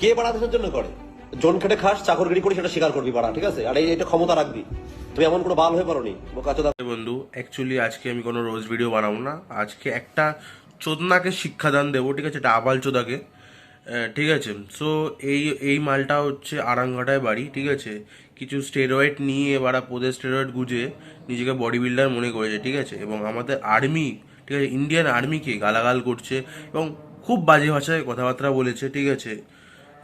কে বাড়া দেশের জন্য করে? জন খেটে খাস, চাকরগিরি করি সেটা স্বীকার করবি, বাড়া, ঠিক আছে? আর এটা ক্ষমতা রাখবি। তুমি এমন কোনো বাল হয়ে পারো নি বন্ধু অ্যাকচুয়ালি আজকে আমি কোনো রোজ ভিডিও বানাবো না। আজকে একটা চোদনাকে শিক্ষাদান দেবো, ঠিক আছে? এটা আবাল চোদাকে ঠিক আছে? সো এই এই মালটা হচ্ছে আরাঙ্গাটায় বাড়ি, ঠিক আছে? কিছু স্টেরয়েড নিয়ে এবার পোদের স্টেরয়েড গুজে নিজেকে বডি বিল্ডার মনে করেছে, ঠিক আছে? এবং আমাদের আর্মি ঠিক আছে? ইন্ডিয়ান আর্মিকে গালাগাল করছে এবং খুব বাজে ভাষায় কথাবার্তা বলেছে, ঠিক আছে?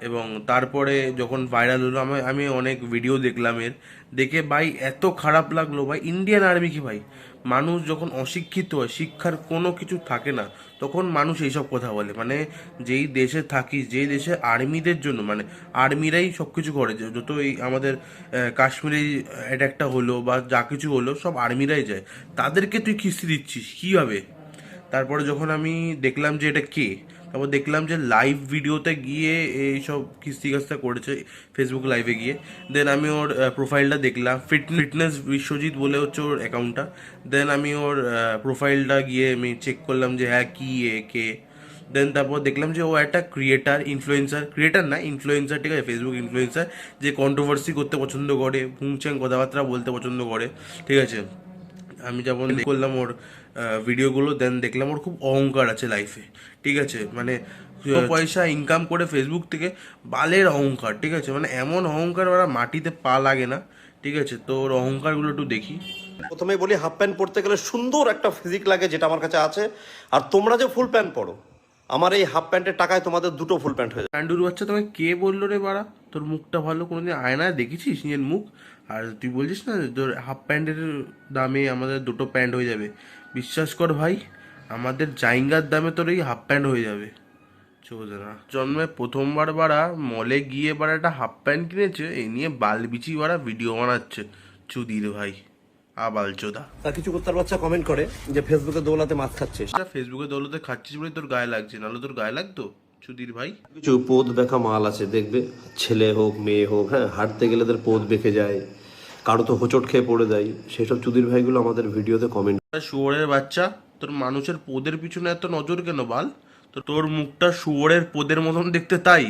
এবং তারপরে যখন ভাইরাল হলো, আমি আমি অনেক ভিডিও দেখলাম এর। দেখে ভাই, এত খারাপ লাগল ভাই ইন্ডিয়ান আর্মি কি ভাই। মানুষ যখন অশিক্ষিত হয়, শিক্ষার কোনো কিছু থাকে না, তখন মানুষ এইসব কথা বলে। মানে যেই দেশে থাকি যেই দেশে আর্মিদের জন্য মানে আর্মিরাই সব কিছু করে যত এই আমাদের কাশ্মীরে অ্যাটাকটা হলো বা যা কিছু হলো, সব আর্মিরাই যায়। তাদেরকে তুই কিস্তি দিচ্ছিস, কীভাবে? তারপরে যখন আমি দেখলাম যে এটা কে তারপর দেখলাম যে লাইভ ভিডিওতে গিয়ে এইসব কিস্তি কাস্তা করেছে ফেসবুক লাইভে গিয়ে। দেন আমি ওর প্রোফাইলটা দেখলাম। ফিট ফিটনেস বিশ্বজিৎ বলে হচ্ছে ওর অ্যাকাউন্টটা দেন আমি ওর প্রোফাইলটা গিয়ে আমি চেক করলাম যে হ্যাঁ কি এ, কে। দেন তারপর দেখলাম যে ও একটা ক্রিয়েটার ইনফ্লুয়েন্সার ক্রিয়েটার না ইনফ্লুয়েন্সার ঠিক আছে ফেসবুক ইনফ্লুয়েন্সার যে কন্ট্রোভার্সি করতে পছন্দ করে ভুংচ্যাং কথাবার্তা বলতে পছন্দ করে, ঠিক আছে। আমি যেমন করলাম ওর ভিডিওগুলো দেন দেখলাম ওর খুব অহংকার আছে লাইফে ঠিক আছে? মানে পয়সা ইনকাম করে ফেসবুক থেকে বালের অহংকার ঠিক আছে? মানে এমন অহংকার ওরা মাটিতে পা লাগে না ঠিক আছে? তো ওর অহংকারগুলো একটু দেখি। প্রথমে বলি হাফ প্যান্ট পরতে গেলে সুন্দর একটা ফিজিক লাগে যেটা আমার কাছে আছে। আর তোমরা যে ফুল প্যান্ট পরো আমার এই হাফ প্যান্টের টাকায় তোমাদের দুটো ফুল প্যান্ট হয়ে যাবে। প্যান্ডুর বাচ্চা তোমাকে কে বলল রে বাড়া? তোর মুখটা ভালো কোনোদিন আয়নায় দেখেছিস নিজের মুখ? আর তুই বলছিস না তোর হাফ প্যান্টের দামে আমাদের দুটো প্যান্ট হয়ে যাবে। বিশ্বাস কর ভাই আমাদের জাইঙ্গার দামে তোর এই হাফ প্যান্ট হয়ে যাবে। চোদে না জন্মে প্রথমবার বাড়া মলে গিয়ে বাড়া একটা হাফ প্যান্ট কিনেছে এই নিয়ে বালবিচি বাড়া ভিডিও বানাচ্ছে। চুদির ভাই আবাল চোদা। কিছু করতে বাচ্চা কমেন্ট করে যে ফেসবুকে দৌলাতে মাছ খাচ্ছিস। সেটা ফেসবুকে দৌলতে খাচ্ছিস বলে তোর গায়ে লাগছে নাহলে তোর গায়ে লাগতো? চুদির ভাই। কিছু পোদ দেখা মাল আছে দেখবে? ছেলে হোক মেয়ে হোক হ্যাঁ হাঁটতে গেলে তাদের পোদ বেঁকে যায়। কারও তো হোঁচট খেয়ে পড়ে যায়। সেসব চুদির ভাইগুলো আমাদের ভিডিওতে কমেন্ট শুয়োরের বাচ্চা তোর মানুষের পোদের পিছনে এত নজর কেন বাল? তো তোর মুখটা শুয়োরের পোদের মতন দেখতে তাই।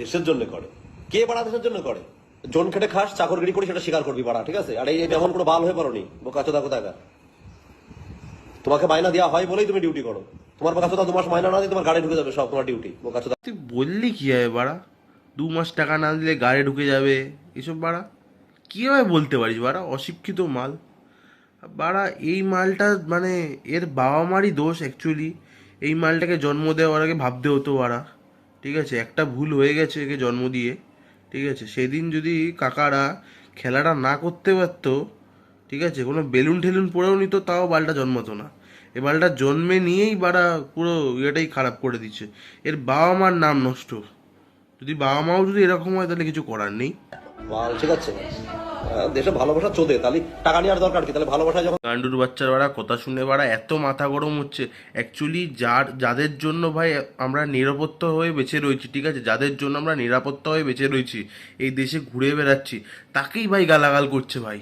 দেশের জন্য করে। কে বাড়া দেশের জন্য করে? জন খেটে খাস চাকরগিরি করি সেটা স্বীকার করবি বাড়া ঠিক আছে? আর এই এমন কোনো বাল হয়ে পারো নি বোকাচোদা কোথাকার। তোমাকে মাইনা দেওয়া হয় বলেই তুমি ডিউটি করো। তোমার বোকাচোদা দু মাস মাইনা না দিয়ে তোমার গাড়ি ঢুকে যাবে সব, তোমার ডিউটি বোকাচোদা তুই বললি কি হবে বাড়া? দু মাস টাকা না দিলে গাড়ি ঢুকে যাবে, এসব বাড়া? কীভাবে বলতে পারিস বাড়া? অশিক্ষিত মাল। বাড়া, এই মালটা মানে এর বাবা মারই দোষ অ্যাকচুয়ালি এই মালটাকে জন্ম দেওয়ার আগে ভাবতে হতো বাড়া। ঠিক আছে, একটা ভুল হয়ে গেছে একে জন্ম দিয়ে। ঠিক আছে, সেদিন যদি কাকারা খেলাটা না করতে পারতো, ঠিক আছে, কোনো বেলুন ঠেলুন পড়েও নিত, তাও বালটা জন্মাতো না। এ বালটা জন্মে নিয়েই বাড়া পুরো ইয়েটাই খারাপ করে দিচ্ছে। এর বাবা মার নাম নষ্ট। যদি বাবা মাও যদি এরকম হয় তাহলে কিছু করার নেই। বাল ঠিক আছে। দেশে ভালোবাসা চোদে তাহলে টাকা নেওয়ার দরকার কি? তাহলে ভালোবাসা যখন গান্ডুর বাচ্চার বাড়া কথা শুনে বাড়া এত মাথা গরম হচ্ছে। অ্যাকচুয়ালি যার যাদের জন্য ভাই আমরা নিরাপত্তা হয়ে বেঁচে রয়েছি ঠিক আছে? যাদের জন্য আমরা নিরাপত্তা হয়ে বেঁচে রয়েছি এই দেশে ঘুরে বেড়াচ্ছি তাকেই ভাই গালাগাল করছে ভাই।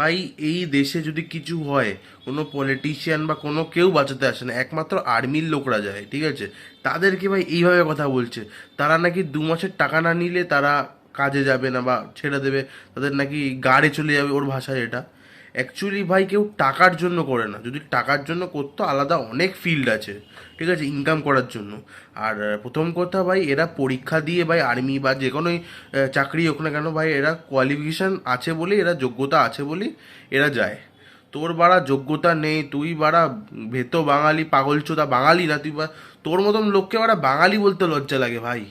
ভাই, এই দেশে যদি কিছু হয়, কোনো পলিটিশিয়ান বা কোনো কেউ বাঁচাতে আসে না, একমাত্র আর্মির লোকরা যায়, ঠিক আছে? তাদেরকে ভাই এইভাবে কথা বলছে। তারা নাকি দু মাসের টাকা না নিলে তারা কাজে যাবে না বা ছেড়ে দেবে, তাদের নাকি গাড়ি চলে যাবে, ওর ভাষায় এটা। অ্যাকচুয়ালি ভাই কেউ টাকার জন্য করে না। যদি টাকার জন্য করতো, আলাদা অনেক ফিল্ড আছে, ঠিক আছে ইনকাম করার জন্য। আর প্রথম কথা ভাই, এরা পরীক্ষা দিয়ে ভাই আর্মি বা যে কোনোই চাকরি হোক না কেন ভাই, এরা কোয়ালিফিকেশান আছে বলেই, এরা যোগ্যতা আছে বলেই এরা যায়। তোর বাড়া যোগ্যতা নেই, তুই বাড়া ভেতো বাঙালি, পাগলচোদা বাঙালি না, তুই তোর মতন লোককে বাড়া বাঙালি বলতে লজ্জা লাগে ভাই।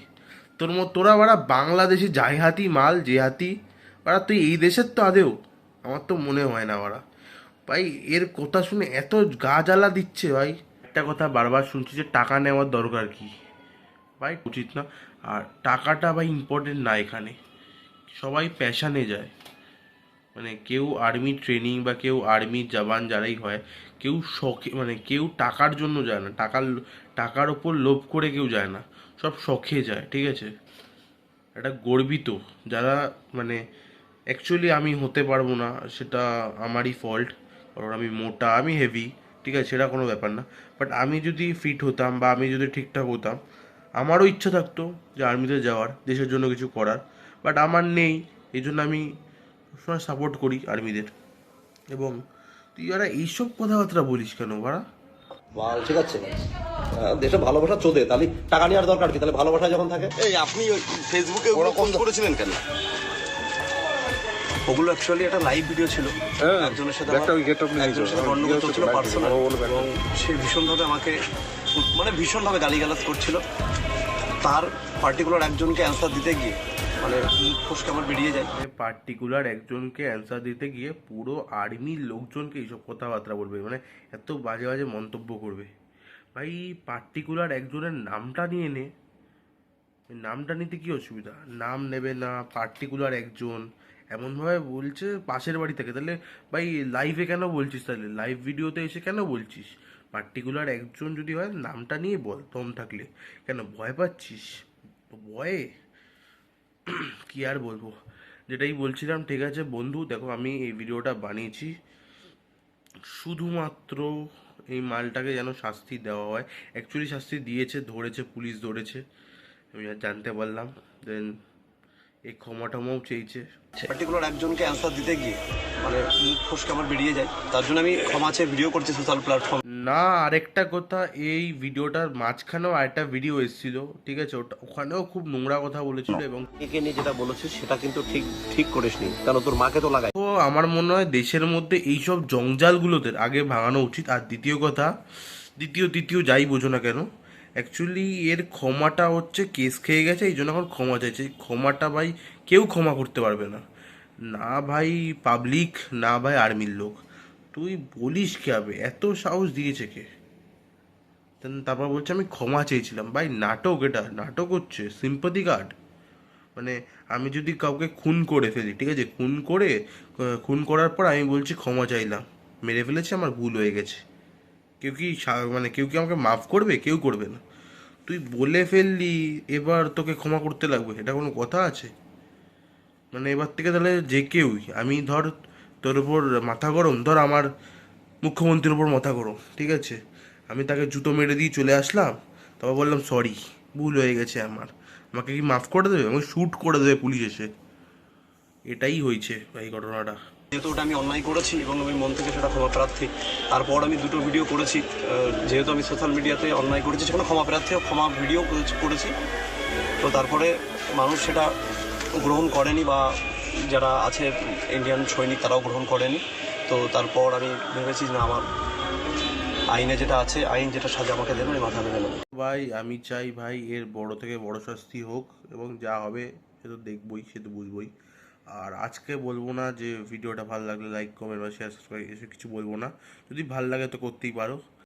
তোর মত তোরা বাড়া বাংলাদেশি যাই হাতি মাল যে হাতি বাড়া তুই এই দেশের তো আদেও আমার তো মনে হয় না ওরা। ভাই, এর কথা শুনে এত গা জ্বালা দিচ্ছে ভাই। একটা কথা বারবার শুনছি যে টাকা নেওয়ার দরকার কি? ভাই, উচিত না। আর টাকাটা ভাই ইম্পর্টেন্ট না এখানে। সবাই প্যাশানে যায়। মানে কেউ আর্মি ট্রেনিং বা কেউ আর্মি জওয়ান যারাই হয়, কেউ শখে মানে কেউ টাকার জন্য যায় না। টাকার টাকার ওপর লোভ করে কেউ যায় না। সব শখে যায়, ঠিক আছে? এটা গর্বিত। যারা মানে অ্যাকচুয়ালি আমি হতে পারব না সেটা আমারই ফল্ট কারণ আমি মোটা আমি হেভি ঠিক আছে সেটা কোনো ব্যাপার না। বাট আমি যদি ফিট হতাম বা আমি যদি ঠিকঠাক হতাম আমারও ইচ্ছা থাকতো যে আর্মিতে যাওয়ার দেশের জন্য কিছু করার। বাট আমার নেই এই জন্য আমি সবসময় সাপোর্ট করি আর্মিদের এবং তুই ওরা এইসব কথাবার্তা বলিস কেন বাড়া? বাল ঠিক আছে। দেশে ভালোবাসা চোদে তাহলে টাকা নেওয়ার দরকার কি? তাহলে ভালোবাসা যখন থাকে? এই আপনি ওই ফেসবুকে পোস্ট করেছিলেন কেন? ওগুলো অ্যাকচুয়ালি একটা লাইভ ভিডিও ছিল। একজনের সাথে একটা আপনি একজনের। সাথে গন্ডগোল চলছিল পার্সোনাল। এবং সে ভীষণভাবে আমাকে মানে ভীষণভাবে গালিগালাজ করছিল। তার পার্টিকুলার একজনকে অ্যান্সার দিতে গিয়ে মানে মুখ ফসকে আমার বেরিয়ে যায়। পার্টিকুলার একজনকে অ্যান্সার দিতে গিয়ে পুরো আর্মির লোকজনকে এইসব কথাবার্তা বলবে মানে এত বাজে বাজে মন্তব্য করবে। ভাই পার্টিকুলার একজনের নামটা নিয়ে নে। নামটা নিতে কি অসুবিধা? নাম নেবে না পার্টিকুলার একজন। এমনভাবে বলছে পাশের বাড়ি থেকে। তাহলে ভাই লাইভে কেন বলছিস তাহলে? লাইভ ভিডিওতে এসে কেন বলছিস? পার্টিকুলার একজন যদি হয়, নামটা নিয়ে বল, দম থাকলে। কেন, ভয় পাচ্ছিস? ভয়ে? কি আর বলব? যেটাই বলছিলাম, ঠিক আছে বন্ধু, দেখো আমি এই ভিডিওটা বানিয়েছি। শুধুমাত্র এই মালটাকে যেন শাস্তি দেওয়া হয়। অ্যাকচুয়ালি শাস্তি দিয়েছে, ধরেছে, পুলিশ ধরেছে। আমি আর জানতে পারলাম। দেন এই ক্ষমা টমাও চেয়েছে। পার্টিকুলার একজনকে অ্যান্সার দিতে গিয়ে মানে মুখ ফসকে আমার বেরিয়ে যায় তার জন্য আমি ক্ষমা চেয়ে ভিডিও করছি সোশ্যাল প্ল্যাটফর্ম না আরেকটা কথা এই ভিডিওটার মাঝখানেও আরেকটা ভিডিও এসেছিল ঠিক আছে? ওটা ওখানেও খুব নোংরা কথা বলেছিল এবং একে নিয়ে যেটা বলেছিস সেটা কিন্তু ঠিক ঠিক করিসনি কারণ তোর মাকে তো লাগাই। তো আমার মনে হয় দেশের মধ্যে এইসব জঞ্জালগুলোদের আগে ভাঙানো উচিত। আর দ্বিতীয় কথা দ্বিতীয় তৃতীয় যাই বোঝো না কেন অ্যাকচুয়ালি এর ক্ষমাটা হচ্ছে কেস খেয়ে গেছে, এই জন্য এখন ক্ষমা চাইছে। ক্ষমাটা ভাই কেউ ক্ষমা করতে পারবে না। না ভাই পাবলিক না ভাই আর্মির লোক। তুই বলিস কে হবে এত সাহস দিয়েছে কে? তারপর বলছে, আমি ক্ষমা চেয়েছিলাম। ভাই, নাটক এটা। নাটক হচ্ছে সিম্পাথি কার্ড মানে আমি যদি কাউকে খুন করে ফেলি, ঠিক আছে? খুন করে, খুন করার পর আমি বলছি, ক্ষমা চাইলাম। মেরে ফেলেছি, আমার ভুল হয়ে গেছে। কেউ কি মানে কেউ কি আমাকে মাফ করবে? কেউ করবে না। তুই বলে ফেললি, এবার তোকে ক্ষমা করতে লাগবে, এটা কোনো কথা আছে? মানে এবার থেকে তাহলে যে কেউই, আমি ধর তোর উপর মাথা গরম, ধর আমার মুখ্যমন্ত্রীর উপর মাথা গরম, ঠিক আছে? আমি তাকে জুতো মেরে দিয়ে চলে আসলাম, তারপর বললাম, সরি, ভুল হয়ে গেছে আমার। আমাকে কি মাফ করে দেবে? আমাকে শ্যুট করে দেবে পুলিশ এসে। এটাই হয়েছে এই ঘটনাটা। যেহেতু ওটা আমি অন্যায় করেছি এবং আমি মন থেকে সেটা ক্ষমা প্রার্থী। তারপর আমি দুটো ভিডিও করেছি যেহেতু আমি সোশ্যাল মিডিয়াতে অন্যায় করেছি, সেখানে ক্ষমা প্রার্থী ক্ষমা ভিডিও করেছি তো তারপরে মানুষ সেটা গ্রহণ করেনি বা যারা আছে ইন্ডিয়ান সৈনিক তারাও গ্রহণ করেনি। তো তারপর আমি ভেবেছি না, আমার আইনে যেটা আছে, আইন যেটা সাজা আমাকে দেবে, আমি মাথা ভেঙে ভাই, আমি চাই ভাই, এর বড় থেকে বড় শাস্তি হোক এবং যা হবে সে তো দেখবই, সে তো বুঝবই। আর আজকে বলব না যে ভিডিওটা ভালো লাগলে লাইক কমেন্ট বা শেয়ার সাবস্ক্রাইব এসব কিছু বলব না। যদি ভালো লাগে তো করতেই পারো।